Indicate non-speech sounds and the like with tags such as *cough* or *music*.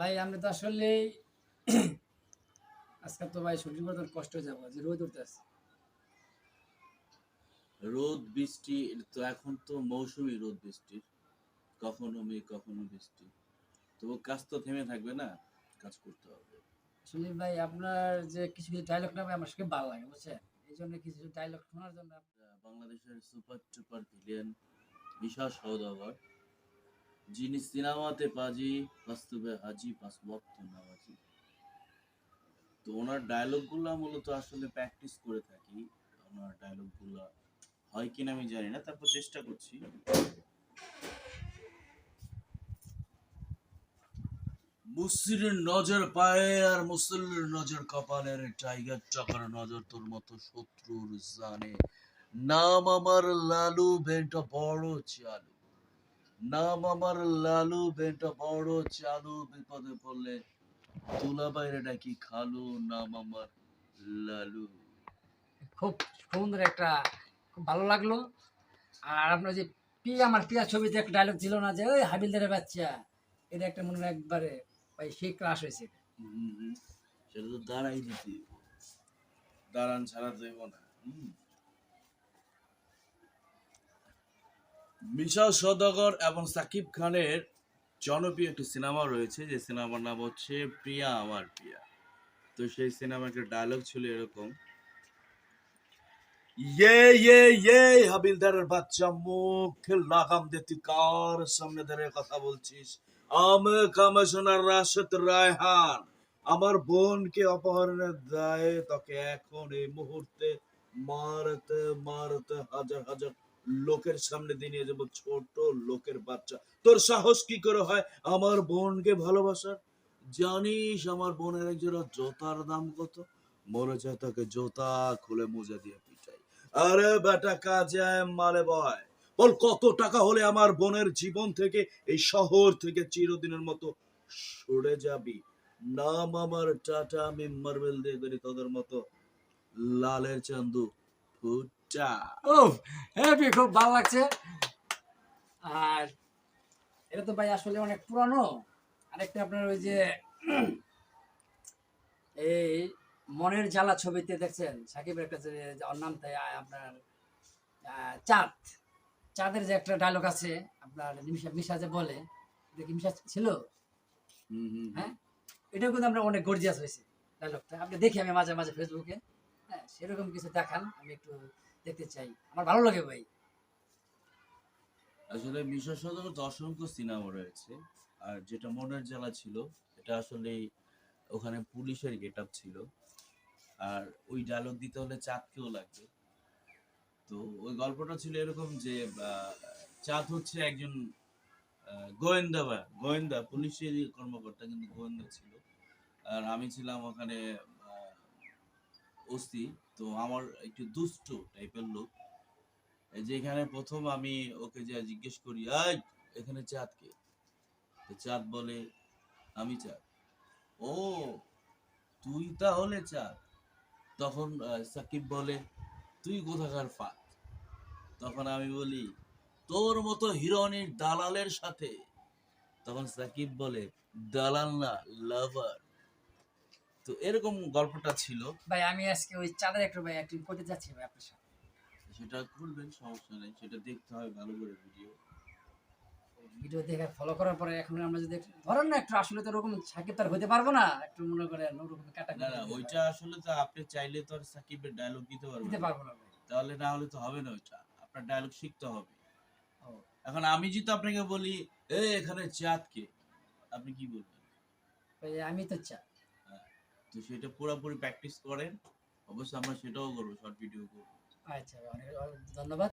ভাই আমি তো আসলে *clears throat* আজকে তো ভাই শুটিং করতে কষ্ট হয়ে যাব যে রোদ উঠতে আসছে রোদ বৃষ্টি তো এখন তো মৌসুমী রোদ বৃষ্টির কখনো মেঘ কখনো বৃষ্টি। তবু কাজ তো থেমে থাকবে না কাজ করতে হবে। আসলে ভাই আপনার যে কিছু কিছু ডায়লগ না ভাই আমার সঙ্গে ভালো লাগে বুঝছেন? এই জন্য কিছু ডায়লগ শোনার জন্য বাংলাদেশের সুপার টুপার ভিলেন বিশাল সৌদাগর। যিনি সিনেমাতে পাজি, বাস্তবে হাজি বক্ত নামাজি। তো ওনার মূলত আসলে প্র্যাকটিস করে থাকি। ওনার হয় কিনা আমি জানি না, তারপর চেষ্টা করছি। মুসিরের নজর পায়ে আর মুসল্লির নজর কপালের টাইগার টাকার নজর তোর মতো শত্রুর জানে। নাম আমার লালু বেনটা বড় চালু নাম আমার লালু বেনটা বড় চালু বিপদে পড়লে তুলা বাইরে ডাকি খালু নাম আমার লালু। খুব সুন্দর একটা খুব ভালো লাগল। আর আপনার যে পিয়া আমার পিয়া ছবিতে একটা ডায়লগ ছিল না যে ওই হাবিলদারের বাচ্চা। এটা একটা মনে হয় একবারে ভাই সেই ক্লাস হয়েছে। সেটা তো দাঁড়াই দিতে দাঁড়ান ছাড়া দেব না। মিশাল সদাগর এবং সাকিব খানের জনপ্রিয় একটি সিনেমা রয়েছে, যে সিনেমার নাম হচ্ছে প্রিয়া আমার প্রিয়া। তো সেই সিনেমার একটা ডায়লগ ছিল এরকম। ইয়ে ইয়ে ইয়ে হাবিলদারের বাচ্চা লাগাম দে তুই কার সামনে দাঁড়িয়ে কথা বলছিস? আমি কমিশনার রাশেদ রায়হান, আমার বোনকে অপহরণের দায়ে তোকে এখন এই মুহূর্তে মারতে মারতে হাজার হাজার লোকের সামনে দিয়ে নিয়ে যাব, ছোট লোকের বাচ্চা। তোর সাহস কি করে হয়? আমার বোনকে ভালোবাসার? জানিস আমার বোনের এক জোড়া জোতার দাম কত? মনে চায় তাকে জোতা খুলে মোজা দিয়ে পিটাই। আরে বেটা কাজে মালে বয়, বল কত টাকা হলে আমার বোনের জীবন থেকে, এই শহর থেকে চিরদিনের মতো সরে যাবি? নাম আমার টাটা, আমি মার্বেল দিয়ে করি তোদের মতো। লালের চান্দু, ফুটা ও হ্যাপি খুব ভালো লাগছে। আর এটা তো ভাই আসলে অনেক পুরানো। আরেকটা আপনার ওই যে এই মনের জ্বালা ছবিতে দেখছেন? সাকিবের একটা যে ওর নাম তাই আপনার চাঁদ। চাঁদের যে একটা ডায়লগ আছে আপনার মিশা মিশা যে বলে কি মিশা ছিল? হ্যাঁ? এটাও কিন্তু আমরা অনেক গর্জিয়াস হয়েছে ডায়লগটা আপনি দেখি আমি মাঝে মাঝে ফেসবুকে হ্যাঁ সেরকম কিছু দেখান আমি একটু দেখতে চাই। আমার ভালো লাগে ভাই। আসলে মিশর সদর অসংখ্য সিনেমা রয়েছে। আর যেটা মনের জ্বালা ছিল, এটা আসলে ওখানে পুলিশের গেট ছিল। আর ওই ডায়লগ দিতে হলে চাঁদকেও লাগবে। তো ওই গল্পটা ছিল এরকম যে চাঁদ হচ্ছে একজন গোয়েন্দা বা, গোয়েন্দা, পুলিশের কর্মকর্তা, কিন্তু গোয়েন্দা ছিল। আর আমি ছিলাম ওখানে ওসি, তো আমার একটু দুষ্ট টাইপের লোক। যে এখানে প্রথম আমি ওকে যা জিজ্ঞেস করি আই এখানে চাঁদ কে? তো চাঁদ বলে, আমি চাঁদ। ও, তুই তাহলে চাঁদ? তখন সাকিব বলে, তুই কোথাকার ফাঁদ? তখন আমি বলি, তোর মতো হিরোনির দালালের সাথে। তখন সাকিব বলে, দালাল না লাভার তো এরকম গল্পটা ছিল। ভাই আমি আজকে ওই চাঁদের একটু ভাই অ্যাক্টিং করতে যাচ্ছি ভাই আপনার সাথে। সেটা করবেন সমস্যা নেই সেটা দেখতে হয় ভালো করে ভিডিও ভিডিও দেখে ফলো করার পরে এখন আমরা যদি ধরেন না একটু আসলে তো ওরকম সাকিব তার হতে পারব না একটু মনে করেন ওরকম কাটা না না ওইটা আসলে তো আপনি চাইলে তো আর সাকিবের ডায়লগ দিতে পারবেন দিতে পারব না তাহলে না হলে তো হবে না ওইটা। আপনার ডায়লগ শিখতে হবে। এখন আমি যদি আপনাকে বলি এ এখানে চাঁদ কে আপনি কি বলবেন? ভাই আমি তো চা তো সেটা পুরোপুরি প্র্যাকটিস করেন। অবশ্যই আমরা সেটাও করব শর্ট ভিডিও করব। আচ্ছা অনেক ধন্যবাদ।